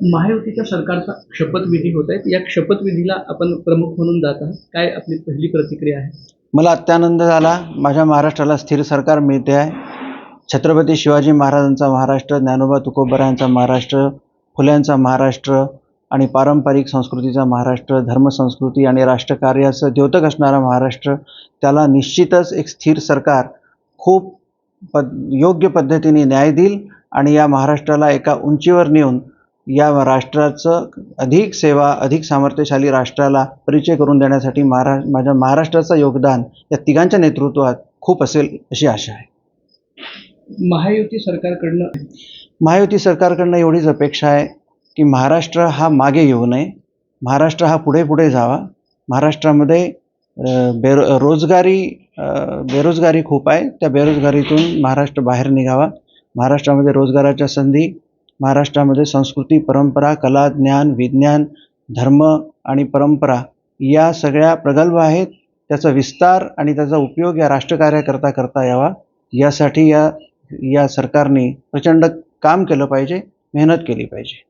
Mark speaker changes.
Speaker 1: महायुतीच्या सरकारचा शपथविधी होत आहे. या शपथविधीला आपण प्रमुख म्हणून जात आहात. काय आपली पहिली प्रतिक्रिया आहे?
Speaker 2: मला अत्यानंद झाला. माझ्या महाराष्ट्राला स्थिर सरकार मिळते आहे. छत्रपती शिवाजी महाराजांचा महाराष्ट्र ज्ञानोबा तुकोबरायांचा महाराष्ट्र फुल्यांचा महाराष्ट्र आणि पारंपरिक संस्कृतीचा महाराष्ट्र धर्मसंस्कृती आणि राष्ट्रकार्याचं द्योतक असणारा महाराष्ट्र त्याला निश्चितच एक स्थिर सरकार खूप पद योग्य पद्धतीने न्याय देईल आणि या महाराष्ट्राला एका उंचीवर नेऊन या राष्ट्राचं अधिक सेवा अधिक सामर्थ्यशाली राष्ट्राला परिचय करून देण्यासाठी महारा माझ्या महाराष्ट्राचं योगदान या तिघांच्या नेतृत्वात खूप असेल अशी आशा आहे.
Speaker 1: महायुती सरकारकडनं
Speaker 2: महायुती सरकारकडनं एवढीच अपेक्षा आहे की महाराष्ट्र हा मागे येऊ नये. महाराष्ट्र हा पुढे पुढे जावा. महाराष्ट्रामध्ये बेरो रोजगारी बेरोजगारी खूप आहे. त्या बेरोजगारीतून महाराष्ट्र बाहेर निघावा. महाराष्ट्रामध्ये रोजगाराच्या संधी महाराष्ट्रामध्ये संस्कृती परंपरा कला ज्ञान विज्ञान धर्म आणि परंपरा या सगळ्या प्रगल्भ आहेत. त्याचा विस्तार आणि त्याचा उपयोग या राष्ट्रकार्याकरता करता यावा. यासाठी या या सरकारने प्रचंड काम केलं पाहिजे मेहनत केली पाहिजे.